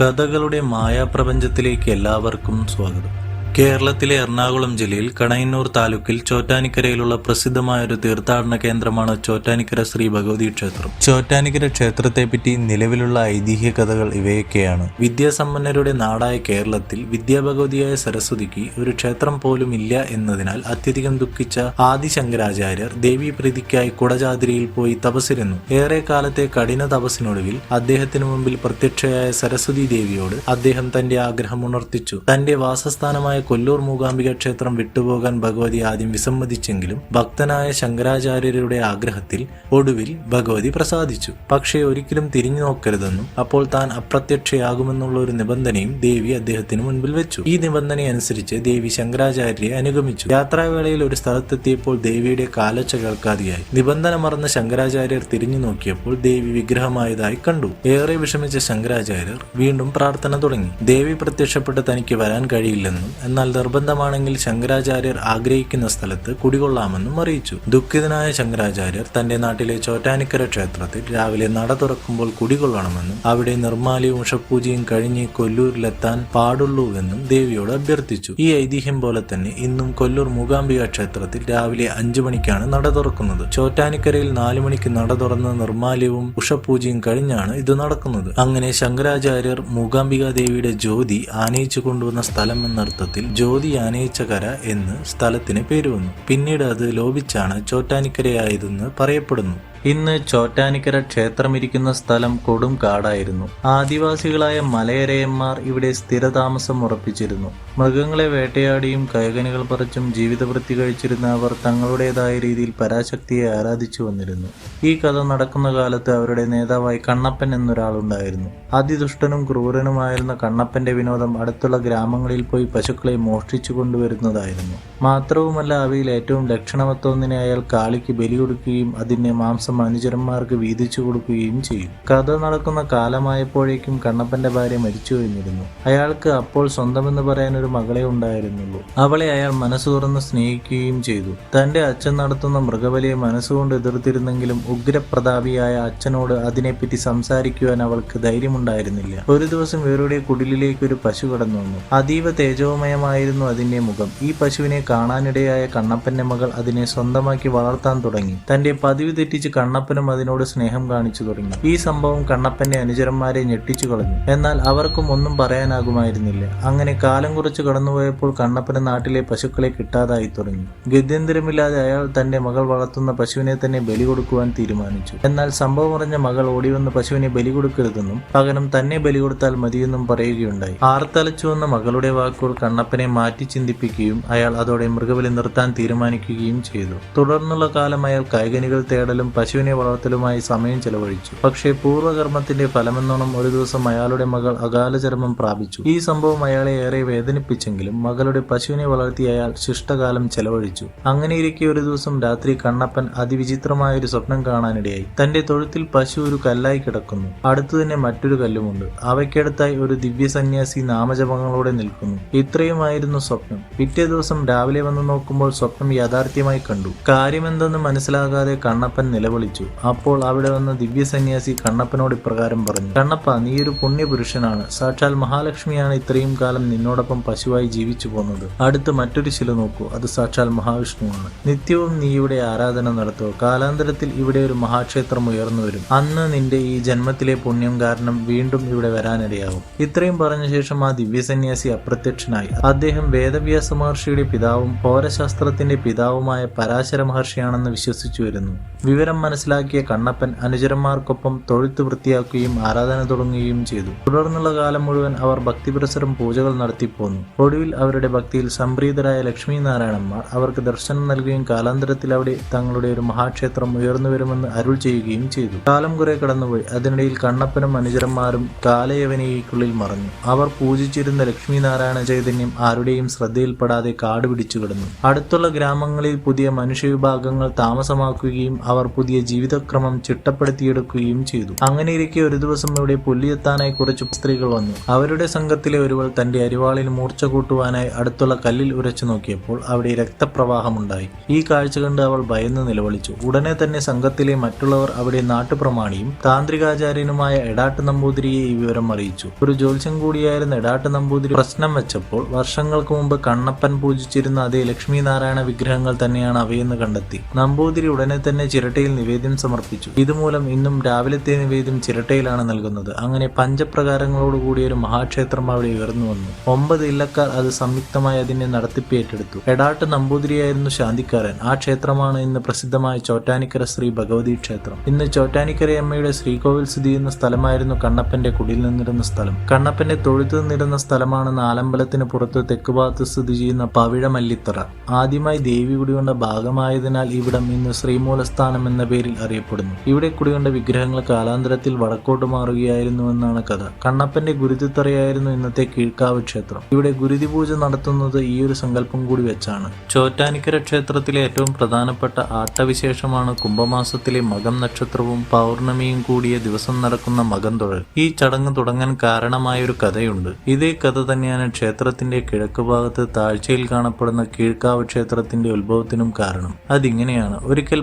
കഥകളുടെ മായാപ്രപഞ്ചത്തിലേക്ക് എല്ലാവർക്കും സ്വാഗതം. കേരളത്തിലെ എറണാകുളം ജില്ലയിൽ കണയന്നൂർ താലൂക്കിൽ ചോറ്റാനിക്കരയിലുള്ള പ്രസിദ്ധമായ ഒരു തീർത്ഥാടന കേന്ദ്രമാണ് ചോറ്റാനിക്കര ശ്രീ ഭഗവതി ക്ഷേത്രം. ചോറ്റാനിക്കര ക്ഷേത്രത്തെപ്പറ്റി നിലവിലുള്ള ഐതിഹ്യ കഥകൾ ഇവയൊക്കെയാണ്. വിദ്യാസമ്പന്നരുടെ നാടായ കേരളത്തിൽ വിദ്യാഭഗവതിയായ സരസ്വതിക്ക് ഒരു ക്ഷേത്രം പോലും ഇല്ല എന്നതിനാൽ അത്യധികം ദുഃഖിച്ച ആദിശങ്കരാചാര്യർ ദേവീപ്രീതിക്കായി കുടജാതിരിയിൽ പോയി തപസ്സിരുന്നു. ഏറെ കാലത്തെ കഠിന തപസ്സിനൊടുവിൽ അദ്ദേഹത്തിന് മുമ്പിൽ പ്രത്യക്ഷയായ സരസ്വതി ദേവിയോട് അദ്ദേഹം തന്റെ ആഗ്രഹം ഉണർത്തിച്ചു. തന്റെ വാസസ്ഥാനമായ കൊല്ലൂർ മൂകാംബിക ക്ഷേത്രം വിട്ടുപോകാൻ ഭഗവതി ആദ്യം വിസമ്മതിച്ചെങ്കിലും ഭക്തനായ ശങ്കരാചാര്യരുടെ ആഗ്രഹത്തിൽ ഒടുവിൽ ഭഗവതി പ്രസാദിച്ചു. പക്ഷേ ഒരിക്കലും തിരിഞ്ഞു നോക്കരുതെന്നും അപ്പോൾ താൻ അപ്രത്യക്ഷയാകുമെന്നുള്ള ഒരു നിബന്ധനയും ദേവി അദ്ദേഹത്തിന് മുൻപിൽ വെച്ചു. ഈ നിബന്ധനയനുസരിച്ച് ദേവി ശങ്കരാചാര്യരെ അനുഗമിച്ചു. യാത്രാവേളയിൽ ഒരു സ്ഥലത്തെത്തിയപ്പോൾ ദേവിയുടെ കാലച്ച കേൾക്കാതെയായി. നിബന്ധന മറന്ന ശങ്കരാചാര്യർ തിരിഞ്ഞു നോക്കിയപ്പോൾ ദേവി വിഗ്രഹമായതായി കണ്ടു. ഏറെ വിഷമിച്ച ശങ്കരാചാര്യർ വീണ്ടും പ്രാർത്ഥന തുടങ്ങി. ദേവി പ്രത്യക്ഷപ്പെട്ട് തനിക്ക് വരാൻ കഴിയില്ലെന്നും എന്നാൽ നിർബന്ധമാണെങ്കിൽ ശങ്കരാചാര്യർ ആഗ്രഹിക്കുന്ന സ്ഥലത്ത് കുടികൊള്ളാമെന്നും അറിയിച്ചു. ദുഃഖിതനായ ശങ്കരാചാര്യർ തന്റെ നാട്ടിലെ ചോറ്റാനിക്കര ക്ഷേത്രത്തിൽ രാവിലെ നട തുറക്കുമ്പോൾ കുടികൊള്ളണമെന്നും അവിടെ നിർമ്മാലിയും ഉഷപൂജയും കഴിഞ്ഞ് കൊല്ലൂരിലെത്താൻ പാടുള്ളൂവെന്നും ദേവിയോട് അഭ്യർത്ഥിച്ചു. ഈ ഐതിഹ്യം പോലെ തന്നെ ഇന്നും കൊല്ലൂർ മൂകാംബിക ക്ഷേത്രത്തിൽ രാവിലെ അഞ്ചു മണിക്കാണ് നട തുറക്കുന്നത്. ചോറ്റാനിക്കരയിൽ നാലു മണിക്ക് നട തുറന്ന് നിർമ്മാല്യവും ഉഷപൂജയും കഴിഞ്ഞാണ് ഇത് നടക്കുന്നത്. അങ്ങനെ ശങ്കരാചാര്യർ മൂകാംബിക ദേവിയുടെ ജ്യോതി ആനയിച്ചു കൊണ്ടുവന്ന സ്ഥലം എന്നർത്ഥത്തിൽ ജ്യോതി ആനയിച്ച കര എന്ന് സ്ഥലത്തിന് പേര് വന്നു. പിന്നീട് അത് ലോപിച്ചാണ് ചോറ്റാനിക്കരയായതെന്ന് പറയപ്പെടുന്നു. ഇന്ന് ചോറ്റാനിക്കര ക്ഷേത്രമിരിക്കുന്ന സ്ഥലം കൊടും കാടായിരുന്നു. ആദിവാസികളായ മലയരയന്മാർ ഇവിടെ സ്ഥിരതാമസം ഉറപ്പിച്ചിരുന്നു. മൃഗങ്ങളെ വേട്ടയാടിയും കൈകനികൾ പറിച്ചും ജീവിതവൃത്തി കഴിച്ചിരുന്ന അവർ തങ്ങളുടേതായ രീതിയിൽ പരാശക്തിയെ ആരാധിച്ചു വന്നിരുന്നു. ഈ കഥ നടക്കുന്ന കാലത്ത് അവരുടെ നേതാവായി കണ്ണപ്പൻ എന്നൊരാളുണ്ടായിരുന്നു. അതിദുഷ്ടനും ക്രൂരനുമായിരുന്ന കണ്ണപ്പന്റെ വിനോദം അടുത്തുള്ള ഗ്രാമങ്ങളിൽ പോയി പശുക്കളെ മോഷ്ടിച്ചു കൊണ്ടുവരുന്നതായിരുന്നു. മാത്രവുമല്ല അവയിൽ ഏറ്റവും ലക്ഷണമത്തൊന്നിനെ അയാൾ കാളിക്ക് ബലിയൊടുക്കുകയും അതിന്റെ അതിന്റെ മാംസം അനുചരന്മാർക്ക് വീതിച്ചു കൊടുക്കുകയും ചെയ്യും. കഥ നടക്കുന്ന കാലമായപ്പോഴേക്കും കണ്ണപ്പന്റെ ഭാര്യ മരിച്ചു കഴിഞ്ഞിരുന്നു. അയാൾക്ക് അപ്പോൾ സ്വന്തമെന്ന് പറയാൻ ഒരു മകളെ ഉണ്ടായിരുന്നുള്ളൂ. അവളെ അയാൾ മനസ്സു തുറന്ന് സ്നേഹിക്കുകയും ചെയ്തു. തന്റെ അച്ഛൻ നടത്തുന്ന മൃഗബലിയെ മനസ്സുകൊണ്ട് എതിർത്തിരുന്നെങ്കിലും ഉഗ്രപ്രതാപിയായ അച്ഛനോട് അതിനെപ്പറ്റി സംസാരിക്കുവാൻ അവൾക്ക് ധൈര്യമുണ്ടായിരുന്നില്ല. ഒരു ദിവസം ഇവരുടെ കുടിലിലേക്ക് ഒരു പശു കടന്നു വന്നു. അതീവ തേജോമയമായിരുന്നു അതിന്റെ മുഖം. ഈ പശുവിനെ കാണാനിടയായ കണ്ണപ്പന്റെ മകൾ അതിനെ സ്വന്തമാക്കി വളർത്താൻ തുടങ്ങി. തന്റെ പതിവ് തെറ്റിച്ച് കണ്ണപ്പനും അതിനോട് സ്നേഹം കാണിച്ചു തുടങ്ങി. ഈ സംഭവം കണ്ണപ്പന്റെ അനുചരന്മാരെ ഞെട്ടിച്ചു കളഞ്ഞു. എന്നാൽ അവർക്കും ഒന്നും പറയാനാകുമായിരുന്നില്ല. അങ്ങനെ കാലം കുറച്ച് കടന്നുപോയപ്പോൾ കണ്ണപ്പന് നാട്ടിലെ പശുക്കളെ കിട്ടാതായി തുടങ്ങി. ഗത്യന്തരമില്ലാതെ അയാൾ തന്റെ മകൾ വളർത്തുന്ന പശുവിനെ തന്നെ ബലി കൊടുക്കുവാൻ തീരുമാനിച്ചു. എന്നാൽ സംഭവം അറിഞ്ഞ മകൾ ഓടിവന്ന് പശുവിനെ ബലി കൊടുക്കരുതെന്നും പകരം തന്നെ ബലി കൊടുത്താൽ മതിയെന്നും പറയുകയുണ്ടായി. ആർത്തലച്ചു വന്ന മകളുടെ വാക്കുകൾ കണ്ണപ്പനെ മാറ്റി ചിന്തിപ്പിക്കുകയും അയാൾ അതോടെ മൃഗബലി നിർത്താൻ തീരുമാനിക്കുകയും ചെയ്തു. തുടർന്നുള്ള കാലം അയാൾ കൈകനികൾ തേടലും പശുവിനെ വളർത്തലുമായി സമയം ചെലവഴിച്ചു. പക്ഷേ പൂർവകർമ്മത്തിന്റെ ഫലമെന്നോണം ഒരു ദിവസം അയാളുടെ മകൾ അകാല ചർമ്മം പ്രാപിച്ചു. ഈ സംഭവം അയാളെ ഏറെ വേദനിപ്പിച്ചെങ്കിലും മകളുടെ പശുവിനെ വളർത്തി അയാൾ ശിഷ്ടകാലം ചെലവഴിച്ചു. അങ്ങനെയിരിക്കെ ഒരു ദിവസം രാത്രി കണ്ണപ്പൻ അതിവിചിത്രമായ ഒരു സ്വപ്നം കാണാനിടയായി. തന്റെ തൊഴുത്തിൽ പശു ഒരു കല്ലായി കിടക്കുന്നു. അടുത്തു തന്നെ മറ്റൊരു കല്ലുമുണ്ട്. അവയ്ക്കടുത്തായി ഒരു ദിവ്യസന്യാസി നാമജപങ്ങളോടെ നിൽക്കുന്നു. ഇത്രയുമായിരുന്നു സ്വപ്നം. പിറ്റേ ദിവസം രാവിലെ വന്നു നോക്കുമ്പോൾ സ്വപ്നം യാഥാർത്ഥ്യമായി കണ്ടു. കാര്യമെന്തെന്ന് മനസ്സിലാകാതെ കണ്ണപ്പൻ നിലവിളിച്ചു അപ്പോൾ അവിടെ വന്ന ദിവ്യസന്യാസി കണ്ണപ്പനോട് ഇപ്രകാരം പറഞ്ഞു കണ്ണപ്പ നീ ഒരു പുണ്യപുരുഷനാണ്. സാക്ഷാൽ മഹാലക്ഷ്മിയാണ് ഇത്രയും കാലം നിന്നോടൊപ്പം പശുവായി ജീവിച്ചു പോകുന്നത് അടുത്ത് മറ്റൊരു ശില നോക്കൂ. അത് സാക്ഷാൽ മഹാവിഷ്ണുവാണ്. നിത്യവും നീ ഇവിടെ ആരാധന നടത്തുക കാലാന്തരത്തിൽ ഇവിടെ ഒരു മഹാക്ഷേത്രം ഉയർന്നു വരും. അന്ന് നിന്റെ ഈ ജന്മത്തിലെ പുണ്യം കാരണം വീണ്ടും ഇവിടെ വരാനിടയാവും. ഇത്രയും പറഞ്ഞ ശേഷം ആ ദിവ്യസന്യാസി അപ്രത്യക്ഷനായി. അദ്ദേഹം വേദവ്യാസ മഹർഷിയുടെ പിതാവും പൗരശാസ്ത്രത്തിന്റെ പിതാവുമായ പരാശര മഹർഷിയാണെന്ന് വിശ്വസിച്ചു വരുന്നു. വിവരം മനസ്സിലാക്കിയ കണ്ണപ്പൻ അനുചരന്മാർക്കൊപ്പം തൊഴുത്ത് വൃത്തിയാക്കുകയും ആരാധന തുടങ്ങുകയും ചെയ്തു. തുടർന്നുള്ള കാലം മുഴുവൻ അവർ ഭക്തിപുരസരം പൂജകൾ നടത്തിപ്പോന്നു ഒടുവിൽ അവരുടെ ഭക്തിയിൽ സംപ്രീതരായ ലക്ഷ്മി നാരായണന്മാർ അവർക്ക് ദർശനം നൽകുകയും കാലാന്തരത്തിൽ അവിടെ തങ്ങളുടെ ഒരു മഹാക്ഷേത്രം ഉയർന്നു വരുമെന്ന് അരുൾ ചെയ്യുകയും ചെയ്തു. കാലം കുറെ കടന്നുപോയി. അതിനിടയിൽ കണ്ണപ്പനും അനുചരന്മാരും കാലയവനയ്ക്കുള്ളിൽ മറഞ്ഞു. അവർ പൂജിച്ചിരുന്ന ലക്ഷ്മി നാരായണ ചൈതന്യം ആരുടെയും ശ്രദ്ധയിൽപ്പെടാതെ കാട് പിടിച്ചു കിടന്നു. അടുത്തുള്ള ഗ്രാമങ്ങളിൽ പുതിയ മനുഷ്യവിഭാഗങ്ങൾ താമസമാക്കുകയും അവർ പുതിയ പുതിയ ജീവിതക്രമം ചിട്ടപ്പെടുത്തിയെടുക്കുകയും ചെയ്തു. അങ്ങനെയിരിക്കെ ഒരു ദിവസം ഇവിടെ പുല്ലിയെത്താനായി കുറച്ച് സ്ത്രീകൾ വന്നു. അവരുടെ സംഘത്തിലെ ഒരുവൾ തന്റെ അരിവാളിൽ മൂർച്ച കൂട്ടുവാനായി അടുത്തുള്ള കല്ലിൽ ഉരച്ചു നോക്കിയപ്പോൾ അവിടെ രക്തപ്രവാഹമുണ്ടായി ഈ കാഴ്ച കണ്ട് അവൾ ഭയന്ന് നിലവിളിച്ചു. ഉടനെ തന്നെ സംഘത്തിലെ മറ്റുള്ളവർ അവിടെ നാട്ടുപ്രമാണിയും താന്ത്രികാചാര്യനുമായ എടാട്ട് നമ്പൂതിരിയെ ഈ വിവരം അറിയിച്ചു. ഒരു ജ്യോത്സ്യം കൂടിയായിരുന്ന എടാട്ട് നമ്പൂതിരി പ്രശ്നം വെച്ചപ്പോൾ വർഷങ്ങൾക്ക് മുമ്പ് കണ്ണപ്പൻ പൂജിച്ചിരുന്ന അതേ ലക്ഷ്മി നാരായണ വിഗ്രഹങ്ങൾ തന്നെയാണ് അവയെന്ന് കണ്ടെത്തി. നമ്പൂതിരി ഉടനെ തന്നെ ചിരട്ടയിൽ നിവേദ്യം സമർപ്പിച്ചു. ഇതുമൂലം ഇന്നും രാവിലത്തെ നിവേദ്യം ചിരട്ടയിലാണ് നൽകുന്നത്. അങ്ങനെ പഞ്ചപ്രകാരങ്ങളോടുകൂടി ഒരു മഹാക്ഷേത്രം അവിടെ ഉയർന്നു വന്നു. ഒമ്പത് ഇല്ലക്കാർ അത് സംയുക്തമായി അതിനെ നടത്തിപ്പ് ഏറ്റെടുത്തു. എടാട്ട് നമ്പൂതിരിയായിരുന്നു ശാന്തിക്കാരൻ. ആ ക്ഷേത്രമാണ് ഇന്ന് പ്രസിദ്ധമായ ചോറ്റാനിക്കര ശ്രീ ഭഗവതി ക്ഷേത്രം. ഇന്ന് ചോറ്റാനിക്കരയമ്മയുടെ ശ്രീകോവിൽ സ്ഥിതി ചെയ്യുന്ന സ്ഥലമായിരുന്നു കണ്ണപ്പന്റെ കുടിൽ നിന്നിരുന്ന സ്ഥലം. കണ്ണപ്പന്റെ തൊഴുത്ത് നിന്നിരുന്ന സ്ഥലമാണ് നാലമ്പലത്തിന് പുറത്ത് തെക്കുഭാഗത്ത് സ്ഥിതി ചെയ്യുന്ന പവിഴമല്ലിത്തറ. ആദ്യമായി ദേവി കുടികൊണ്ട ഭാഗമായതിനാൽ ഇവിടം ഇന്ന് ശ്രീമൂലസ്ഥാനം എന്ന പേരിൽ അറിയപ്പെടുന്നു. ഇവിടെ കുടികൊണ്ട വിഗ്രഹങ്ങൾ കാലാന്തരത്തിൽ വടക്കോട്ട് മാറുകയായിരുന്നുവെന്നാണ് കഥ. കണ്ണപ്പന്റെ ഗുരുതിത്തറയായിരുന്നു ഇന്നത്തെ കീഴ്ക്കാവ് ക്ഷേത്രം. ഇവിടെ ഗുരുതി പൂജ നടത്തുന്നത് ഈ ഒരു സങ്കല്പം കൂടി വെച്ചാണ്. ചോറ്റാനിക്കര ക്ഷേത്രത്തിലെ ഏറ്റവും പ്രധാനപ്പെട്ട ആട്ടവിശേഷമാണ് കുംഭമാസത്തിലെ മകം നക്ഷത്രവും പൗർണമിയും കൂടിയ ദിവസം നടക്കുന്ന മകം തൊഴൽ. ഈ ചടങ്ങ് തുടങ്ങാൻ കാരണമായ ഒരു കഥയുണ്ട്. ഇതേ കഥ തന്നെയാണ് ക്ഷേത്രത്തിന്റെ കിഴക്ക് ഭാഗത്ത് താഴ്ചയിൽ കാണപ്പെടുന്ന കീഴ്ക്കാവ് ക്ഷേത്രത്തിന്റെ ഉത്ഭവത്തിനും കാരണം. അതിങ്ങനെയാണ്. ഒരിക്കൽ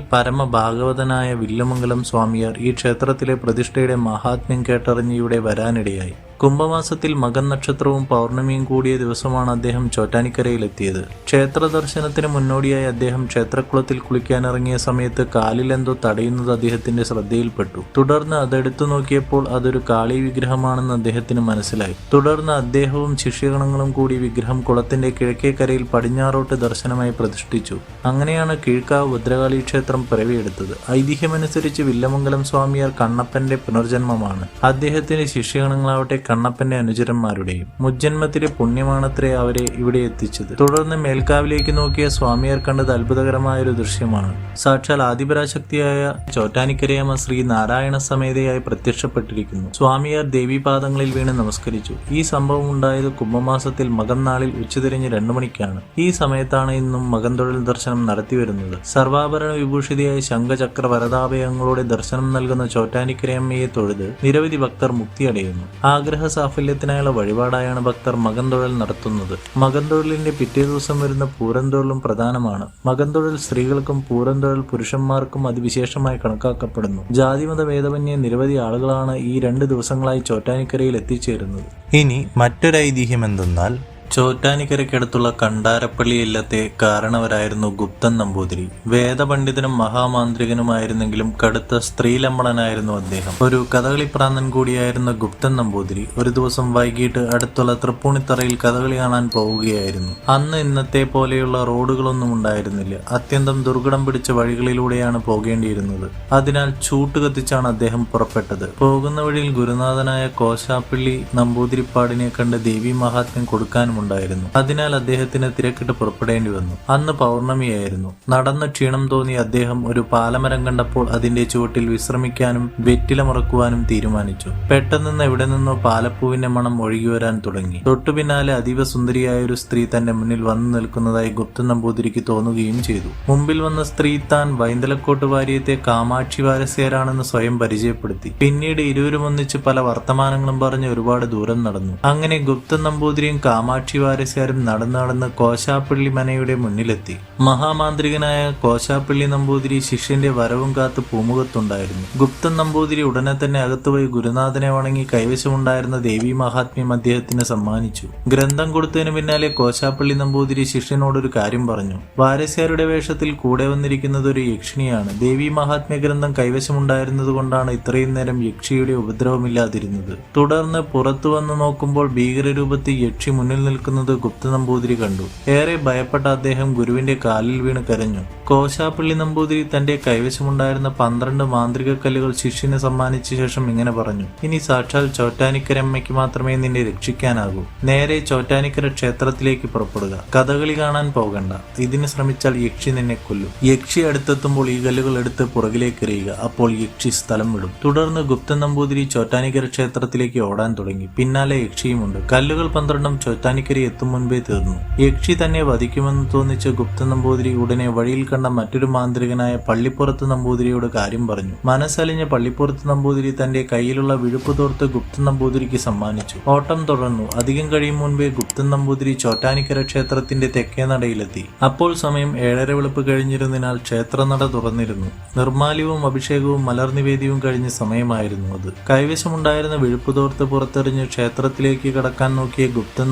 പരമഭാഗവതനായ വില്ലമംഗലം സ്വാമിയാർ ഈ ക്ഷേത്രത്തിലെ പ്രതിഷ്ഠയുടെ മഹാത്മ്യം കേട്ടറിഞ്ഞ് വരാനിടയായി. കുംഭമാസത്തിൽ മകൻ നക്ഷത്രവും പൗർണമിയും കൂടിയ ദിവസമാണ് അദ്ദേഹം ചോറ്റാനിക്കരയിലെത്തിയത്. ക്ഷേത്ര ദർശനത്തിന് മുന്നോടിയായി അദ്ദേഹം ക്ഷേത്രക്കുളത്തിൽ കുളിക്കാനിറങ്ങിയ സമയത്ത് കാലിൽ എന്തോ തടയുന്നത് അദ്ദേഹത്തിന്റെ ശ്രദ്ധയിൽപ്പെട്ടു. തുടർന്ന് അതെടുത്തു നോക്കിയപ്പോൾ അതൊരു കാളി വിഗ്രഹമാണെന്ന് അദ്ദേഹത്തിന് മനസ്സിലായി. തുടർന്ന് അദ്ദേഹവും ശിഷ്യഗണങ്ങളും കൂടി വിഗ്രഹം കുളത്തിന്റെ കിഴക്കേ കരയിൽ പടിഞ്ഞാറോട്ട് ദർശനമായി പ്രതിഷ്ഠിച്ചു. അങ്ങനെയാണ് കീഴ്ക്കാവ് ഭദ്രകാളി ക്ഷേത്രം പിറവിയെടുത്തത്. ഐതിഹ്യമനുസരിച്ച് വില്ലമംഗലം സ്വാമിയാർ കണ്ണപ്പന്റെ പുനർജന്മമാണ്. അദ്ദേഹത്തിന്റെ ശിഷ്യഗണങ്ങളാവട്ടെ കണ്ണപ്പന്റെ അനുചരന്മാരുടെയും മുജ്ജന്മത്തിലെ പുണ്യമാണത്രേ അവരെ ഇവിടെ എത്തിച്ചത്. തുടർന്ന് മേൽക്കാവിലേക്ക് നോക്കിയ സ്വാമിയാർ കണ്ടത് അത്ഭുതകരമായ ഒരു ദൃശ്യമാണ്. സാക്ഷാൽ ആദിപരാശക്തിയായ ചോറ്റാനിക്കരയമ്മ ശ്രീ നാരായണ സമേതയായി പ്രത്യക്ഷപ്പെട്ടിരിക്കുന്നു. സ്വാമിയാർ ദേവീപാദങ്ങളിൽ വീണ് നമസ്കരിച്ചു. ഈ സംഭവം ഉണ്ടായത് കുംഭമാസത്തിൽ മകം നാളിൽ ഉച്ചതിരിഞ്ഞ് രണ്ടു മണിക്കാണ്. ഈ സമയത്താണ് ഇന്നും മകൻ തൊഴിൽ ദർശനം നടത്തിവരുന്നത് സർവാഭരണ വിഭൂഷിതയായ ശംഖചക്ര വരദാഭയങ്ങളോടെ ദർശനം നൽകുന്ന ചോറ്റാനിക്കരയമ്മയെ തൊഴുത് നിരവധി ഭക്തർ മുക്തിയടയുന്നു. ആഗ്രഹ സാഫല്യത്തിനായുള്ള വഴിപാടായാണ് ഭക്തർ മകന്തൊഴൽ തൊഴിൽ നടത്തുന്നത്. മകന്തൊഴിലിന്റെ പിറ്റേ ദിവസം വരുന്ന പൂരന്തൊഴിലും പ്രധാനമാണ്. മകന്തൊഴിൽ സ്ത്രീകൾക്കും പൂരന്തൊഴിൽ പുരുഷന്മാർക്കും അതിവിശേഷമായി കണക്കാക്കപ്പെടുന്നു. ജാതിമത ഭേദമന്യേ നിരവധി ആളുകളാണ് ഈ രണ്ട് ദിവസങ്ങളായി ചോറ്റാനിക്കരയിൽ എത്തിച്ചേരുന്നത്. ഇനി മറ്റൊരു ഐതിഹ്യം എന്തെന്നാൽ ചോറ്റാനിക്കരയ്ക്കടുത്തുള്ള കണ്ടാരപ്പള്ളി ഇല്ലത്തെ കാരണവരായിരുന്നു ഗുപ്തൻ നമ്പൂതിരി. വേദപണ്ഡിതനും മഹാമാന്ത്രികനുമായിരുന്നെങ്കിലും കടുത്ത സ്ത്രീലമ്പളനായിരുന്നു അദ്ദേഹം. ഒരു കഥകളി പ്രാന്തൻ കൂടിയായിരുന്ന ഗുപ്തൻ നമ്പൂതിരി ഒരു ദിവസം വൈകിട്ട് അടുത്തുള്ള തൃപ്പൂണിത്തറയിൽ കഥകളി കാണാൻ പോവുകയായിരുന്നു. അന്ന് ഇന്നത്തെ പോലെയുള്ള റോഡുകളൊന്നും ഉണ്ടായിരുന്നില്ല. അത്യന്തം ദുർഘടം പിടിച്ച വഴികളിലൂടെയാണ് പോകേണ്ടിയിരുന്നത്. അതിനാൽ ചൂട്ട് കത്തിച്ചാണ് അദ്ദേഹം പുറപ്പെട്ടത്. പോകുന്ന വഴിയിൽ ഗുരുനാഥനായ കോശാപ്പിള്ളി നമ്പൂതിരിപ്പാടിനെ കണ്ട് ദേവി മഹാത്മ്യം കൊടുക്കാനുമുണ്ടായിരുന്നു അതിനാൽ അദ്ദേഹത്തിന് തിരക്കിട്ട് പുറപ്പെടേണ്ടി വന്നു. അന്ന് പൗർണമിയായിരുന്നു. നടന്ന ക്ഷീണം തോന്നി അദ്ദേഹം ഒരു പാലമരം കണ്ടപ്പോൾ അതിന്റെ ചുവട്ടിൽ വിശ്രമിക്കാനും വെറ്റില മുറക്കുവാനും തീരുമാനിച്ചു. പെട്ടെന്ന് എവിടെ നിന്നോ പാലപ്പൂവിന്റെ മണം ഒഴുകി വരാൻ തുടങ്ങി. തൊട്ടു പിന്നാലെ അതീവ സുന്ദരിയായ ഒരു സ്ത്രീ തന്റെ മുന്നിൽ വന്നു നിൽക്കുന്നതായി ഗുപ്തൻ നമ്പൂതിരിക്ക് തോന്നുകയും ചെയ്തു. മുമ്പിൽ വന്ന സ്ത്രീ താൻ വൈന്തലക്കോട്ട് വാര്യത്തെ കാമാക്ഷി വാരസ്യരാണെന്ന് സ്വയം പരിചയപ്പെടുത്തി. പിന്നീട് ഇരുവരും ഒന്നിച്ച് പല വർത്തമാനങ്ങളും പറഞ്ഞ് ഒരുപാട് ദൂരം നടന്നു. അങ്ങനെ ഗുപ്തൻ നമ്പൂതിരിയും കാമാക്ഷി വാരസ്യാരും നടന്നു നടന്ന് കോശാപ്പള്ളി മനയുടെ മുന്നിലെത്തി. മഹാമാന്ത്രികനായ കോശാപ്പള്ളി നമ്പൂതിരി ശിഷ്യന്റെ വരവും കാത്ത് പൂമുഖത്തുണ്ടായിരുന്നു. ഗുപ്തൻ നമ്പൂതിരി ഉടനെ തന്നെ അകത്തുപോയി ഗുരുനാഥനെ വണങ്ങി കൈവശമുണ്ടായിരുന്ന ദേവി മഹാത്മ്യം അദ്ദേഹത്തിന് സമ്മാനിച്ചു. ഗ്രന്ഥം കൊടുത്തതിനു പിന്നാലെ കോശാപ്പള്ളി നമ്പൂതിരി ശിഷ്യനോടൊരു കാര്യം പറഞ്ഞു. വാരസ്യാരുടെ വേഷത്തിൽ കൂടെ വന്നിരിക്കുന്നത് ഒരു യക്ഷിണിയാണ്. ദേവി മഹാത്മ്യ ഗ്രന്ഥം കൈവശമുണ്ടായിരുന്നത് കൊണ്ടാണ് ഇത്രയും നേരം യക്ഷിയുടെ ഉപദ്രവമില്ലാതിരുന്നത്. തുടർന്ന് പുറത്തു വന്നു നോക്കുമ്പോൾ ഭീകരരൂപത്തിൽ യക്ഷി മുന്നിൽ നിൽക്കുന്നത് ഗുപ്ത നമ്പൂതിരി കണ്ടു. ഏറെ ഭയപ്പെട്ട അദ്ദേഹം ഗുരുവിന്റെ കാലിൽ വീണ് കരഞ്ഞു. കോശാപ്പള്ളി നമ്പൂതിരി തന്റെ കൈവശമുണ്ടായിരുന്ന പന്ത്രണ്ട് മാന്ത്രിക കല്ലുകൾ ശിഷ്യന് സമ്മാനിച്ച ശേഷം ഇങ്ങനെ പറഞ്ഞു. ഇനി സാക്ഷാൽ ചോറ്റാനിക്കരമ്മയ്ക്ക് മാത്രമേ നിന്നെ രക്ഷിക്കാനാകൂ. നേരെ ചോറ്റാനിക്കര ക്ഷേത്രത്തിലേക്ക് പുറപ്പെടുക. കഥകളി കാണാൻ പോകണ്ട. ഇതിന് ശ്രമിച്ചാൽ യക്ഷി നിന്നെ കൊല്ലും. യക്ഷി അടുത്തെത്തുമ്പോൾ ഈ കല്ലുകൾ എടുത്ത് പുറകിലേക്ക് എറിയുക. അപ്പോൾ യക്ഷി സ്ഥലം വിടും. തുടർന്ന് ഗുപ്ത നമ്പൂതിരി ചോറ്റാനിക്കര ക്ഷേത്രത്തിലേക്ക് ഓടാൻ തുടങ്ങി. പിന്നാലെ യക്ഷിയുമുണ്ട്. കല്ലുകൾ പന്ത്രണ്ടും ചോറ്റാനിക്കര ചോറ്റാനിക്കര എത്തും മുൻപേ തീർന്നു. യക്ഷി തന്നെ വധിക്കുമെന്ന് തോന്നിച്ച ഗുപ്ത നമ്പൂതിരി ഉടനെ വഴിയിൽ കണ്ട മറ്റൊരു മാന്ത്രികനായ പള്ളിപ്പുറത്ത് നമ്പൂതിരിയോട് കാര്യം പറഞ്ഞു. മനസ്സലിഞ്ഞ പള്ളിപ്പുറത്ത് നമ്പൂതിരി തന്റെ കയ്യിലുള്ള വിഴുപ്പ് തോർത്ത് ഗുപ്തൻ നമ്പൂതിരിക്ക് സമ്മാനിച്ചു. ഓട്ടം തുടർന്നു. അധികം കഴിയും മുൻപേ ഗുപ്തൻ നമ്പൂതിരി ചോറ്റാനിക്കര ക്ഷേത്രത്തിന്റെ തെക്കേ നടയിലെത്തി. അപ്പോൾ സമയം ഏഴര വെളുപ്പ് കഴിഞ്ഞിരുന്നതിനാൽ ക്ഷേത്രനട തുറന്നിരുന്നു. നിർമാല്യവും അഭിഷേകവും മലർനിവേദ്യവും കഴിഞ്ഞ സമയമായിരുന്നു അത്. കൈവശമുണ്ടായിരുന്ന വിഴുപ്പ് തോർത്ത് പുറത്തെറിഞ്ഞ് ക്ഷേത്രത്തിലേക്ക് കടക്കാൻ നോക്കിയ ഗുപ്തൻ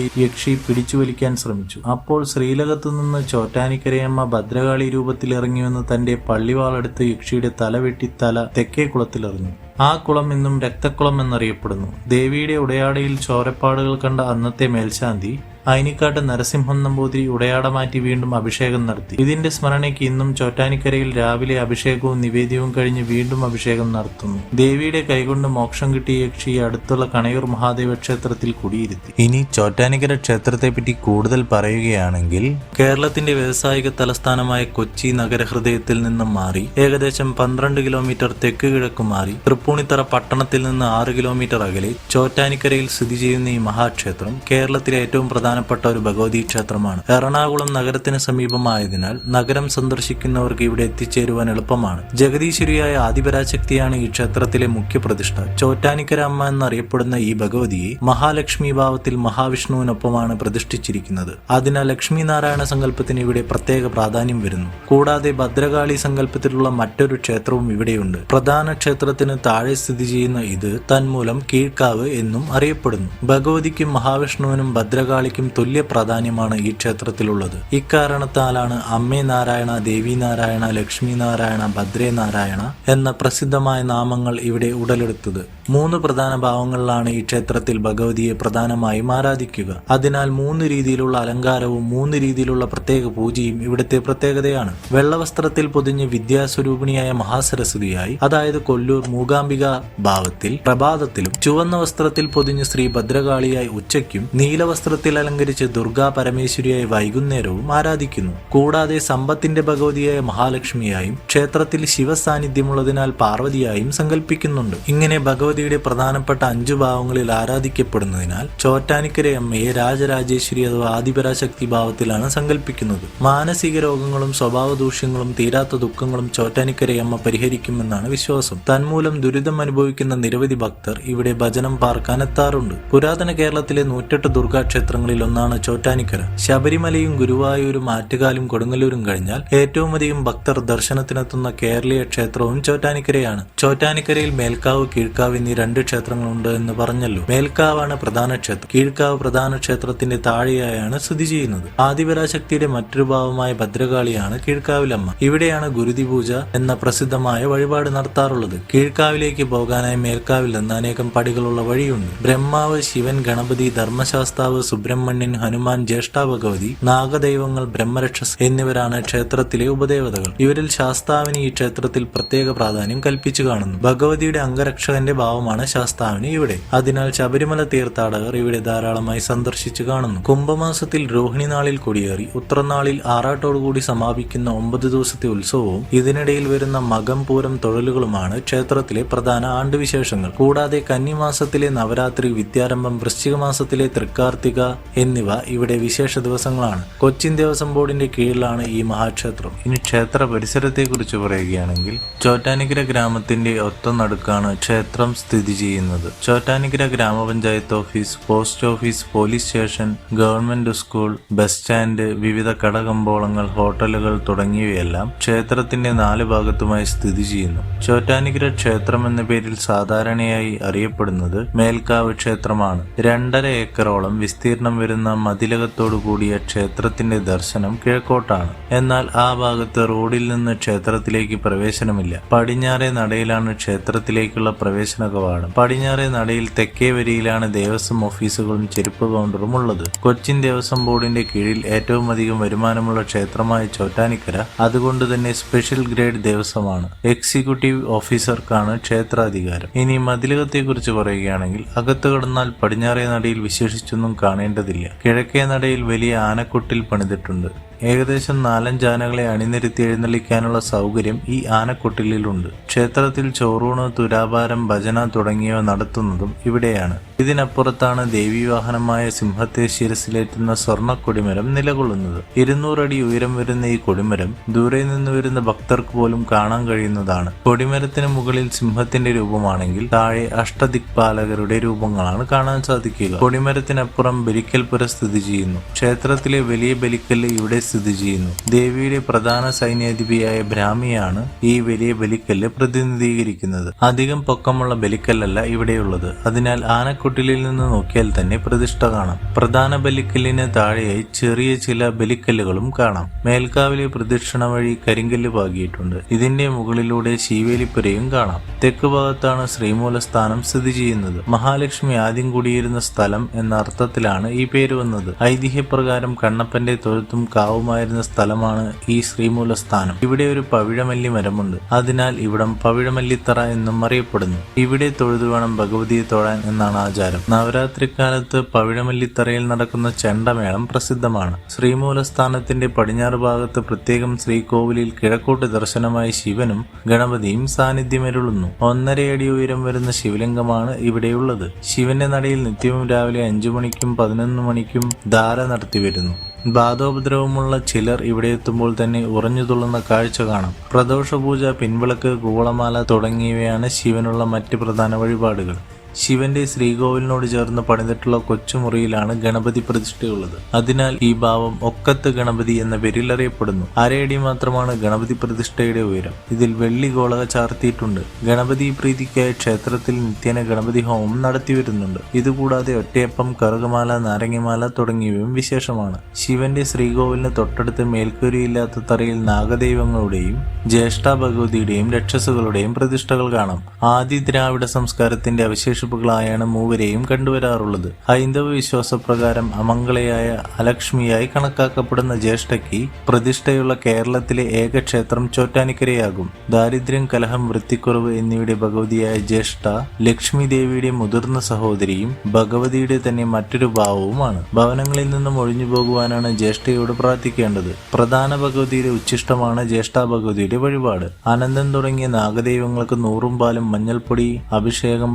നമ്പൂതിരിയെ യക്ഷി പിടിച്ചു വലിക്കാൻ ശ്രമിച്ചു. അപ്പോൾ ശ്രീലകത്തു നിന്ന് ചോറ്റാനിക്കരയമ്മ ഭദ്രകാളി രൂപത്തിൽ ഇറങ്ങിവന്ന് തന്റെ പള്ളിവാളെടുത്ത് യക്ഷിയുടെ തല വെട്ടി തല തെക്കേ കുളത്തിലെറിഞ്ഞു. ആ കുളം ഇന്നും രക്തക്കുളം എന്നറിയപ്പെടുന്നു. ദേവിയുടെ ഉടയാടയിൽ ചോരപ്പാടുകൾ കണ്ട അന്നത്തെ മേൽശാന്തി അയിനിക്കാട്ട് നരസിംഹം നമ്പൂതിരി ഉടയാട മാറ്റി വീണ്ടും അഭിഷേകം നടത്തി. ഇതിന്റെ സ്മരണയ്ക്ക് ഇന്നും ചോറ്റാനിക്കരയിൽ രാവിലെ അഭിഷേകവും നിവേദ്യവും കഴിഞ്ഞ് വീണ്ടും അഭിഷേകം നടത്തുന്നു. ദേവിയുടെ കൈകൊണ്ട് മോക്ഷം കിട്ടിയ യക്ഷി അടുത്തുള്ള കണയൂർ മഹാദേവ ക്ഷേത്രത്തിൽ കുടിയിരുത്തി. ഇനി ചോറ്റാനിക്കര ക്ഷേത്രത്തെപ്പറ്റി കൂടുതൽ പറയുകയാണെങ്കിൽ കേരളത്തിന്റെ വ്യവസായിക തലസ്ഥാനമായ കൊച്ചി നഗരഹൃദയത്തിൽ നിന്നും മാറി ഏകദേശം പന്ത്രണ്ട് കിലോമീറ്റർ തെക്ക് കിഴക്ക് മാറി തൃപ്പൂണിത്തറ പട്ടണത്തിൽ നിന്ന് ആറ് കിലോമീറ്റർ അകലെ ചോറ്റാനിക്കരയിൽ സ്ഥിതി ചെയ്യുന്ന ഈ മഹാക്ഷേത്രം കേരളത്തിലെ ഏറ്റവും പ്രധാനപ്പെട്ട ഒരു ഭഗവതി ക്ഷേത്രമാണ്. എറണാകുളം നഗരത്തിന് സമീപമായതിനാൽ നഗരം സന്ദർശിക്കുന്നവർക്ക് ഇവിടെ എത്തിച്ചേരുവാൻ എളുപ്പമാണ്. ജഗദീശ്വരിയായ ആദിപരാശക്തിയാണ് ഈ ക്ഷേത്രത്തിലെ മുഖ്യ പ്രതിഷ്ഠ ചോറ്റാനിക്കര അമ്മ എന്നറിയപ്പെടുന്ന ഈ ഭഗവതിയെ മഹാലക്ഷ്മി ഭാവത്തിൽ മഹാവിഷ്ണുവിനൊപ്പമാണ് പ്രതിഷ്ഠിച്ചിരിക്കുന്നത്. അതിനാൽ ലക്ഷ്മി നാരായണ സങ്കല്പത്തിന് ഇവിടെ പ്രത്യേക പ്രാധാന്യം വരുന്നു. കൂടാതെ ഭദ്രകാളി സങ്കല്പത്തിലുള്ള മറ്റൊരു ക്ഷേത്രവും ഇവിടെയുണ്ട്. പ്രധാന ക്ഷേത്രത്തിന് താഴെ സ്ഥിതി ചെയ്യുന്ന ഇത് തന്മൂലം കീഴ്ക്കാവ് എന്നും അറിയപ്പെടുന്നു. ഭഗവതിക്കും മഹാവിഷ്ണുവിനും ഭദ്രകാളിക്കും തുല്യ പ്രാധാന്യമാണ് ഈ ക്ഷേത്രത്തിലുള്ളത്. ഇക്കാരണത്താലാണ് അമ്മേ നാരായണ ദേവി നാരായണ ലക്ഷ്മി നാരായണ ഭദ്രേ നാരായണ എന്ന പ്രസിദ്ധമായ നാമങ്ങൾ ഇവിടെ ഉടലെടുത്തത്. മൂന്ന് പ്രധാന ഭാവങ്ങളിലാണ് ഈ ക്ഷേത്രത്തിൽ ഭഗവതിയെ പ്രധാനമായും ആരാധിക്കുക. അതിനാൽ മൂന്ന് രീതിയിലുള്ള അലങ്കാരവും മൂന്ന് രീതിയിലുള്ള പ്രത്യേക പൂജയും ഇവിടുത്തെ പ്രത്യേകതയാണ്. വെള്ളവസ്ത്രത്തിൽ പൊതിഞ്ഞ് വിദ്യാസ്വരൂപിണിയായ മഹാസരസ്വതിയായി അതായത് കൊല്ലൂർ മൂകാംബിക ഭാവത്തിൽ പ്രഭാതത്തിലും ചുവന്ന വസ്ത്രത്തിൽ പൊതിഞ്ഞ് ശ്രീ ഭദ്രകാളിയായി ഉച്ചയ്ക്കും നീലവസ്ത്രത്തിൽ അലങ്കരിച്ച് ദുർഗാ പരമേശ്വരിയായി വൈകുന്നേരവും ആരാധിക്കുന്നു. കൂടാതെ സമ്പത്തിന്റെ ഭഗവതിയായ മഹാലക്ഷ്മിയായും ക്ഷേത്രത്തിൽ ശിവസാന്നിധ്യമുള്ളതിനാൽ പാർവതിയായും സങ്കല്പിക്കുന്നുണ്ട് ഇങ്ങനെ ഭഗവതിയുടെ പ്രധാനപ്പെട്ട അഞ്ചു ഭാവങ്ങളിൽ ആരാധിക്കപ്പെടുന്നതിനാൽ ചോറ്റാനിക്കര അമ്മയെ രാജരാജേശ്വരി അഥവാ ആദിപരാശക്തി ഭാവത്തിലാണ് സങ്കല്പിക്കുന്നത് മാനസിക രോഗങ്ങളും സ്വഭാവ ദൂഷ്യങ്ങളും തീരാത്ത ദുഃഖങ്ങളും ചോറ്റാനിക്കരയമ്മ പരിഹരിക്കുമെന്നാണ് വിശ്വാസം. തന്മൂലം ദുരിതം അനുഭവിക്കുന്ന നിരവധി ഭക്തർ ഇവിടെ ഭജനം പാർക്കാൻ എത്താറുണ്ട് പുരാതന കേരളത്തിലെ നൂറ്റെട്ട് ദുർഗാക്ഷേത്രങ്ങളിൽ ഒന്നാണ് ചോറ്റാനിക്കര. ശബരിമലയും ഗുരുവായൂരും ആറ്റുകാലും കൊടുങ്ങല്ലൂരും കഴിഞ്ഞാൽ ഏറ്റവും അധികം ഭക്തർ ദർശനത്തിനെത്തുന്ന കേരളീയ ക്ഷേത്രവും ചോറ്റാനിക്കരയാണ്. ചോറ്റാനിക്കരയിൽ മേൽക്കാവ് കീഴ്ക്കാവ് എന്നീ രണ്ട് ക്ഷേത്രങ്ങളുണ്ട് എന്ന് പറഞ്ഞല്ലോ. മേൽക്കാവാണ് പ്രധാന ക്ഷേത്രം. കീഴ്ക്കാവ് പ്രധാന ക്ഷേത്രത്തിന്റെ താഴെയായാണ് സ്ഥിതി ചെയ്യുന്നത്. ആദിപരാശക്തിയുടെ മറ്റൊരു ഭാവമായ ഭദ്രകാളിയാണ് കീഴ്ക്കാവിലമ്മ. ഇവിടെയാണ് ഗുരുതി പൂജ എന്ന പ്രസിദ്ധമായ വഴിപാട് നടത്താറുള്ളത്. കീഴ്ക്കാവിലേക്ക് പോകാനായി മേൽക്കാവിൽ നിന്ന് അനേകം പടികളുള്ള വഴിയുണ്ട്. ബ്രഹ്മാവ് ശിവൻ ഗണപതി ധർമ്മശാസ്താവ് സുബ്രഹ്മണ്യൻ ഹനുമാൻ ജ്യേഷ്ഠ ഭഗവതി നാഗദൈവങ്ങൾ ബ്രഹ്മരക്ഷസ് എന്നിവരാണ് ക്ഷേത്രത്തിലെ ഉപദേവതകൾ. ഇവരിൽ ശാസ്താവിന് ഈ ക്ഷേത്രത്തിൽ പ്രത്യേക പ്രാധാന്യം കൽപ്പിച്ചു കാണുന്നു. ഭഗവതിയുടെ അംഗരക്ഷകന്റെ ഭാവമാണ് ശാസ്താവിന് ഇവിടെ. അതിനാൽ ശബരിമല തീർത്ഥാടകർ ഇവിടെ ധാരാളമായി സന്ദർശിച്ചു കാണുന്നു. കുംഭമാസത്തിൽ രോഹിണി നാളിൽ കൊടിയേറി ഉത്രനാളിൽ ആറാട്ടോടുകൂടി സമാപിക്കുന്ന ഒമ്പത് ദിവസത്തെ ഉത്സവവും ഇതിനിടയിൽ വരുന്ന മകം പൂരം തൊഴലുകളുമാണ് ക്ഷേത്രത്തിലെ പ്രധാന ആണ്ടുവിശേഷങ്ങൾ. കൂടാതെ കന്നിമാസത്തിലെ നവരാത്രി വിദ്യാരംഭം വൃശ്ചിക മാസത്തിലെ തൃക്കാർത്തിക എന്നിവ ഇവിടെ വിശേഷ ദിവസങ്ങളാണ്. കൊച്ചിൻ ദേവസ്വം ബോർഡിന്റെ കീഴിലാണ് ഈ മഹാക്ഷേത്രം. ഇനി ക്ഷേത്ര പരിസരത്തെക്കുറിച്ച് പറയുകയാണെങ്കിൽ ചോറ്റാനിക്കര ഗ്രാമത്തിന്റെ ഒത്ത നടുക്കാണ് ക്ഷേത്രം സ്ഥിതി ചെയ്യുന്നത്. ചോറ്റാനിക്കര ഗ്രാമപഞ്ചായത്ത് office post office police station government school bus stand വിവിധ കടകമ്പോളങ്ങൾ ഹോട്ടലുകൾ തുടങ്ങിയവയെല്ലാം ക്ഷേത്രത്തിന്റെ നാല് ഭാഗത്തുമായി സ്ഥിതി ചെയ്യുന്നു. ചോറ്റാനിക്കര ക്ഷേത്രം എന്ന പേരിൽ സാധാരണയായി അറിയപ്പെടുന്നത് മേൽക്കാവ് ക്ഷേത്രമാണ്. രണ്ടര ഏക്കറോളം വിസ്തീർണം മതിലകത്തോടു കൂടിയ ക്ഷേത്രത്തിന്റെ ദർശനം കിഴക്കോട്ടാണ്. എന്നാൽ ആ ഭാഗത്ത് റോഡിൽ നിന്ന് ക്ഷേത്രത്തിലേക്ക് പ്രവേശനമില്ല. പടിഞ്ഞാറേ നടയിലാണ് ക്ഷേത്രത്തിലേക്കുള്ള പ്രവേശന കവാടം. പടിഞ്ഞാറേ നടയിൽ തെക്കേ വരിയിലാണ് ദേവസ്വം ഓഫീസുകളും ചെരുപ്പ് കൗണ്ടറും ഉള്ളത്. കൊച്ചിൻ ദേവസ്വം ബോർഡിന്റെ കീഴിൽ ഏറ്റവും അധികം വരുമാനമുള്ള ക്ഷേത്രമായ ചോറ്റാനിക്കര അതുകൊണ്ട് തന്നെ സ്പെഷ്യൽ ഗ്രേഡ് ദേവസ്വമാണ്. എക്സിക്യൂട്ടീവ് ഓഫീസർക്കാണ് ക്ഷേത്രാധികാരം. ഇനി മതിലകത്തെക്കുറിച്ച് പറയുകയാണെങ്കിൽ അകത്ത് കടന്നാൽ പടിഞ്ഞാറേ നടയിൽ വിശേഷിച്ചൊന്നും കാണേണ്ടതില്ല. കിഴക്കേ നടയിൽ വലിയ ആനക്കൊട്ടിൽ പണിതിട്ടുണ്ട്. ഏകദേശം നാലഞ്ച് ആനകളെ അണിനിരത്തി എഴുന്നള്ളിക്കാനുള്ള സൗകര്യം ഈ ആനക്കൊട്ടിലിലുണ്ട്. ക്ഷേത്രത്തിൽ ചോറൂണ് തുരാഭാരം ഭജന തുടങ്ങിയവ നടത്തുന്നതും ഇവിടെയാണ്. ഇതിനപ്പുറത്താണ് ദേവീവാഹനമായ സിംഹത്തെ ശിരസിലേറ്റുന്ന സ്വർണ കൊടിമരം നിലകൊള്ളുന്നത്. ഇരുന്നൂറടി ഉയരം വരുന്ന ഈ കൊടിമരം ദൂരെ നിന്ന് വരുന്ന ഭക്തർക്ക് പോലും കാണാൻ കഴിയുന്നതാണ്. കൊടിമരത്തിന് മുകളിൽ സിംഹത്തിന്റെ രൂപമാണെങ്കിൽ താഴെ അഷ്ടദിക്പാലകരുടെ രൂപങ്ങളാണ് കാണാൻ സാധിക്കുക. കൊടിമരത്തിനപ്പുറം ബലിക്കൽപുര സ്ഥിതി ചെയ്യുന്നു. ക്ഷേത്രത്തിലെ വലിയ ബലിക്കല്ല് ഇവിടെ സ്ഥിതി ചെയ്യുന്നു. ദേവിയുടെ പ്രധാന സൈന്യാധിപിയായ ബ്രാഹ്മിയാണ് ഈ വലിയ ബലിക്കല്ല് പ്രതിനിധീകരിക്കുന്നത്. അധികം പൊക്കമുള്ള ബലിക്കല്ലല്ല ഇവിടെയുള്ളത്. അതിനാൽ ആനക്കുട്ടിലിൽ നിന്ന് നോക്കിയാൽ തന്നെ പ്രതിഷ്ഠ കാണാം. പ്രധാന ബലിക്കല്ലിന് താഴെയായി ചെറിയ ചില ബലിക്കല്ലുകളും കാണാം. മേൽക്കാവിലെ പ്രദക്ഷിണ വഴി കരിങ്കല്ല് പാകിയിട്ടുണ്ട്. ഇതിന്റെ മുകളിലൂടെ ശീവേലിപ്പുരയും കാണാം. തെക്ക് ഭാഗത്താണ് ശ്രീമൂലസ്ഥാനം സ്ഥിതി ചെയ്യുന്നത്. മഹാലക്ഷ്മി ആദ്യം കൂടിയിരുന്ന സ്ഥലം എന്ന അർത്ഥത്തിലാണ് ഈ പേര് വന്നത്. ഐതിഹ്യപ്രകാരം കണ്ണപ്പന്റെ തൊഴുത്തും കാവുമായിരുന്ന സ്ഥലമാണ് ഈ ശ്രീമൂലസ്ഥാനം. ഇവിടെ ഒരു പവിഴമല്ലി മരമുണ്ട്. അതിനാൽ ഇവിടം പവിഴമല്ലിത്തറ എന്നും അറിയപ്പെടുന്നു. ഇവിടെ തൊഴുതു വേണം ഭഗവതിയെ തൊഴാൻ എന്നാണ് ആചാരം. നവരാത്രിക്കാലത്ത് പവിഴമല്ലിത്തറയിൽ നടക്കുന്ന ചെണ്ടമേളം പ്രസിദ്ധമാണ്. ശ്രീമൂലസ്ഥാനത്തിന്റെ പടിഞ്ഞാറ് ഭാഗത്ത് പ്രത്യേകം ശ്രീകോവിലിൽ കിഴക്കോട്ട് ദർശനമായി ശിവനും ഗണപതിയും സാന്നിധ്യമരുളുന്നു. ഒന്നരയടി ഉയരം വരുന്ന ശിവലിംഗമാണ് ഇവിടെയുള്ളത്. ശിവന്റെ നടയിൽ നിത്യവും രാവിലെ അഞ്ചു മണിക്കും പതിനൊന്ന് മണിക്കും ധാര നടത്തിവരുന്നു. ബാധോപദ്രവമുള്ള ചിലർ ഇവിടെ എത്തുമ്പോൾ തന്നെ ഉറഞ്ഞുതുള്ളുന്ന കാഴ്ച കാണാം. പ്രദോഷപൂജ പിൻവിളക്ക് കൂവളമാല തുടങ്ങിയവയാണ് ശിവനുള്ള മറ്റ് പ്രധാന വഴിപാടുകൾ. ശിവന്റെ ശ്രീകോവിലിനോട് ചേർന്ന് പണിതിട്ടുള്ള കൊച്ചുമുറിയിലാണ് ഗണപതി പ്രതിഷ്ഠയുള്ളത്. അതിനാൽ ഈ ഭാവം ഒക്കത്ത് ഗണപതി എന്ന പേരിൽ അറിയപ്പെടുന്നു. അരയടി മാത്രമാണ് ഗണപതി പ്രതിഷ്ഠയുടെ ഉയരം. ഇതിൽ വെള്ളി ഗോളക ചാർത്തിയിട്ടുണ്ട്. ഗണപതി പ്രീതിക്കായി ക്ഷേത്രത്തിൽ നിത്യേന ഗണപതി ഹോമം നടത്തിവരുന്നുണ്ട് ഇതുകൂടാതെ ഒറ്റയപ്പം കറുകമാല നാരങ്ങമാല തുടങ്ങിയവയും വിശേഷമാണ്. ശിവന്റെ ശ്രീകോവിലിന് തൊട്ടടുത്ത് മേൽക്കൂരിയില്ലാത്ത തറയിൽ നാഗദൈവങ്ങളുടെയും ജ്യേഷ്ഠ ഭഗവതിയുടെയും രക്ഷസുകളുടെയും പ്രതിഷ്ഠകൾ കാണാം. ആദി ദ്രാവിഡ സംസ്കാരത്തിന്റെ അവശേഷിപ്പുകളായാണ് മൂവരെയും കണ്ടുവരാറുള്ളത്. ഹൈന്ദവ വിശ്വാസപ്രകാരം അമംഗളയായ അലക്ഷ്മിയായി കണക്കാക്കപ്പെടുന്ന ജ്യേഷ്ഠയ്ക്ക് പ്രതിഷ്ഠയുള്ള കേരളത്തിലെ ഏക ക്ഷേത്രം ചോറ്റാനിക്കരയാകും. ദാരിദ്ര്യം കലഹം വൃത്തിക്കുറവ് എന്നിവയുടെ ഭഗവതിയായ ജ്യേഷ്ഠ ലക്ഷ്മി ദേവിയുടെ മുതിർന്ന സഹോദരിയും ഭഗവതിയുടെ തന്നെ മറ്റൊരു ഭാവവുമാണ്. ഭവനങ്ങളിൽ നിന്നും ഒഴിഞ്ഞു പോകുവാനാണ് ജ്യേഷ്ഠയോട് പ്രാർത്ഥിക്കേണ്ടത്. പ്രധാന ഭഗവതിയുടെ ഉച്ഛിഷ്ടമാണ് ജ്യേഷ്ഠ ഭഗവതിയുടെ വഴിപാട്. അനന്തം തുടങ്ങിയ നാഗദൈവങ്ങൾക്ക് നൂറും പാലും മഞ്ഞൾപ്പൊടി അഭിഷേകം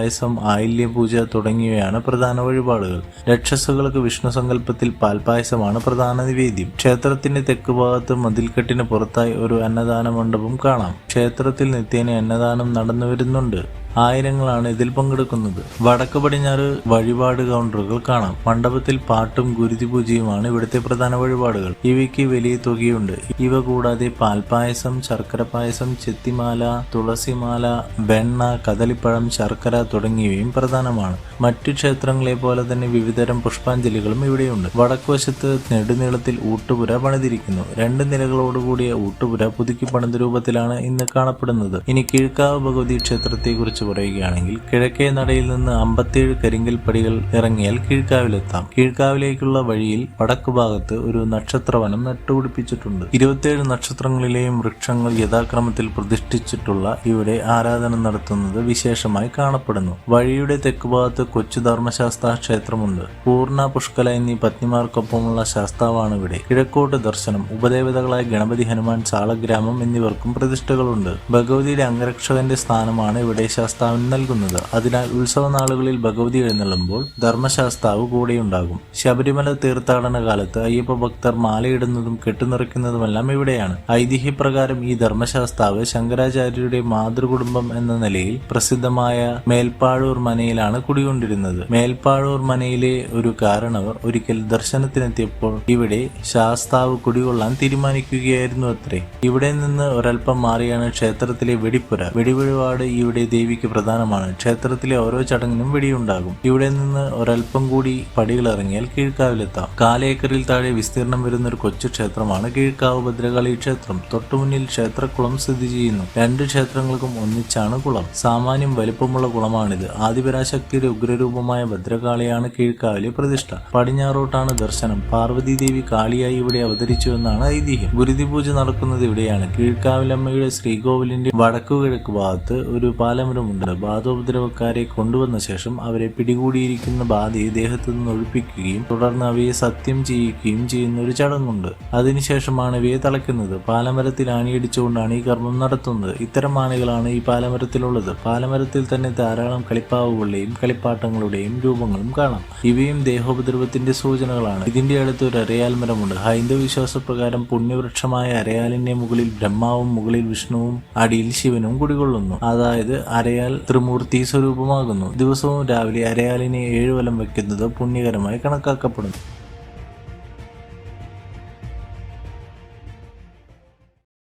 പാൽപ്പായസം ആയില്യപൂജ തുടങ്ങിയവയാണ് പ്രധാന വഴിപാടുകൾ. രക്ഷസുകൾക്ക് വിഷ്ണു സങ്കല്പത്തിൽ പാൽപായസമാണ് പ്രധാന നിവേദ്യം. ക്ഷേത്രത്തിന്റെ തെക്ക് ഭാഗത്ത് മതിൽക്കെട്ടിന് പുറത്തായി ഒരു അന്നദാന മണ്ഡപം കാണാം. ക്ഷേത്രത്തിൽ നിത്യേന അന്നദാനം നടന്നു വരുന്നുണ്ട് ആയിരങ്ങളാണ് ഇതിൽ പങ്കെടുക്കുന്നത്. വടക്ക് പടിഞ്ഞാറ് വഴിപാട് കൗണ്ടറുകൾ കാണാം. മണ്ഡപത്തിൽ പാട്ടും ഗുരുതി പൂജയുമാണ് ഇവിടുത്തെ പ്രധാന വഴിപാടുകൾ. ഇവയ്ക്ക് വലിയ തുകയുണ്ട്. ഇവ കൂടാതെ പാൽപായസം ശർക്കര പായസം ചെത്തിമാല തുളസിമാല വെണ്ണ കദളിപ്പഴം ശർക്കര തുടങ്ങിയവയും പ്രധാനമാണ്. മറ്റു ക്ഷേത്രങ്ങളെ പോലെ തന്നെ വിവിധതരം പുഷ്പാഞ്ജലികളും ഇവിടെയുണ്ട്. വടക്കുവശത്ത് നെടുനീളത്തിൽ ഊട്ടുപുര പണിതിരിക്കുന്നു. രണ്ട് നിലകളോടുകൂടിയ ഊട്ടുപുര പുതുക്കി പണിത രൂപത്തിലാണ് ഇന്ന് കാണപ്പെടുന്നത്. ഇനി കിഴക്കാവ് ഭഗവതി ക്ഷേത്രത്തെ കുറിച്ച് പറയുകയാണെങ്കിൽ കിഴക്കേ നടയിൽ നിന്ന് അമ്പത്തിയേഴ് കരിങ്കൽ പടികൾ ഇറങ്ങിയാൽ കീഴ്ക്കാവിലെത്താം. കീഴ്ക്കാവിലേക്കുള്ള വഴിയിൽ വടക്കു ഭാഗത്ത് ഒരു നക്ഷത്രവനം നട്ടുപിടിപ്പിച്ചിട്ടുണ്ട്. ഇരുപത്തിയേഴ് നക്ഷത്രങ്ങളിലെയും വൃക്ഷങ്ങൾ യഥാക്രമത്തിൽ പ്രതിഷ്ഠിച്ചിട്ടുള്ള ഇവിടെ ആരാധന നടത്തുന്നത് വിശേഷമായി കാണപ്പെടുന്നു. വഴിയുടെ തെക്ക് ഭാഗത്ത് കൊച്ചു ധർമ്മശാസ്ത്ര ക്ഷേത്രമുണ്ട്. പൂർണ പുഷ്കല എന്നീ പത്നിമാർക്കൊപ്പമുള്ള ശാസ്താവാണ് ഇവിടെ കിഴക്കോട്ട് ദർശനം ഉപദേവതകളായ ഗണപതി ഹനുമാൻ ചാളഗ്രാമം എന്നിവർക്കും പ്രതിഷ്ഠകളുണ്ട്. ഭഗവതിയുടെ അംഗരക്ഷകന്റെ സ്ഥാനമാണ് ഇവിടെ ശാസ്താവിന് നൽകുന്നത്. അതിനാൽ ഉത്സവ നാളുകളിൽ ഭഗവതി എഴുന്നള്ളുമ്പോൾ ധർമ്മശാസ്താവ് കൂടെയുണ്ടാകും. ശബരിമല തീർത്ഥാടന കാലത്ത് അയ്യപ്പ ഭക്തർ മാലയിടുന്നതും കെട്ടുനിറയ്ക്കുന്നതുമെല്ലാം ഇവിടെയാണ്. ഐതിഹ്യപ്രകാരം ഈ ധർമ്മശാസ്താവ് ശങ്കരാചാര്യരുടെ മാതൃകുടുംബം എന്ന നിലയിൽ പ്രസിദ്ധമായ മേൽപ്പാഴൂർ മനയിലാണ് കുടികൊണ്ടിരുന്നത്. മേൽപ്പാഴൂർ മനയിലെ ഒരു കാരണവർ ഒരിക്കൽ ദർശനത്തിനെത്തിയപ്പോൾ ഇവിടെ ശാസ്താവ് കുടികൊള്ളാൻ തീരുമാനിക്കുകയായിരുന്നു അത്രേ. ഇവിടെ നിന്ന് ഒരൽപ്പം മാറിയാണ് ക്ഷേത്രത്തിലെ വെടിപ്പുര. വെടിവഴിപാട് ഇവിടെ ദേവിക്ക് പ്രധാനമാണ്. ക്ഷേത്രത്തിലെ ഓരോ ചടങ്ങിനും വെടിയുണ്ടാകും. ഇവിടെ നിന്ന് ഒരൽപ്പം കൂടി പടികൾ ഇറങ്ങിയാൽ കീഴ്ക്കാവിലെത്താം. കാലേക്കറിൽ താഴെ വിസ്തീർണം വരുന്ന ഒരു കൊച്ചു ക്ഷേത്രമാണ് കീഴ്ക്കാവ് ഭദ്രകാളി ക്ഷേത്രം. തൊട്ടുമുന്നിൽ ക്ഷേത്രക്കുളം സ്ഥിതി ചെയ്യുന്നു. രണ്ട് ക്ഷേത്രങ്ങൾക്കും ഒന്നിച്ചാണ് കുളം. സാമാന്യം വലിപ്പമുള്ള കുളമാണിത്. ആദിപരാശക്തിയുടെ ഉഗ്രരൂപമായ ഭദ്രകാളിയാണ് കീഴ്ക്കാവിലെ പ്രതിഷ്ഠ. പടിഞ്ഞാറോട്ടാണ് ദർശനം. പാർവതി ദേവി കാളിയായി ഇവിടെ അവതരിച്ചു എന്നാണ് ഐതിഹ്യം. ഗുരുതി പൂജ നടക്കുന്നത് ഇവിടെയാണ്. കീഴ്ക്കാവിലമ്മയുടെ ശ്രീകോവിലിന്റെ വടക്കു കിഴക്ക് ഭാഗത്ത് ഒരു പാലമരമുണ്ട് ചടങ്ങുമുണ്ട് ബാധോപദ്രവക്കാരെ കൊണ്ടുവന്ന ശേഷം അവരെ പിടികൂടിയിരിക്കുന്ന ബാധയെ ദേഹത്തു നിന്ന് ഒഴിപ്പിക്കുകയും തുടർന്ന് അവയെ സത്യം ചെയ്യിക്കുകയും ചെയ്യുന്ന ഒരു ചടങ്ങുണ്ട് അതിനുശേഷമാണ് ഇവയെ തളയ്ക്കുന്നത്. പാലമരത്തിൽ ആണിയടിച്ചുകൊണ്ടാണ് ഈ കർമ്മം നടത്തുന്നത്. ഇത്തരം ആണികളാണ് ഈ പാലമരത്തിലുള്ളത്. പാലമരത്തിൽ തന്നെ ധാരാളം കളിപ്പാവുകളുടെയും കളിപ്പാട്ടങ്ങളുടെയും രൂപങ്ങളും കാണാം. ഇവയും ദേഹോപദ്രവത്തിന്റെ സൂചനകളാണ്. ഇതിന്റെ അടുത്ത് ഒരു അരയാൽ മരമുണ്ട് ഹൈന്ദവ വിശ്വാസപ്രകാരം പുണ്യവൃക്ഷമായ അരയാലിന്റെ മുകളിൽ ബ്രഹ്മാവും മുകളിൽ വിഷ്ണുവും അടിയിൽ ശിവനും കുടികൊള്ളുന്നു. അതായത് അരയാൽ ത്രിമൂർത്തി സ്വരൂപമാകുന്നു. ദിവസവും രാവിലെ അരയാലിനെ ഏഴുവലം വയ്ക്കുന്നത് പുണ്യകരമായി കണക്കാക്കപ്പെടുന്നു.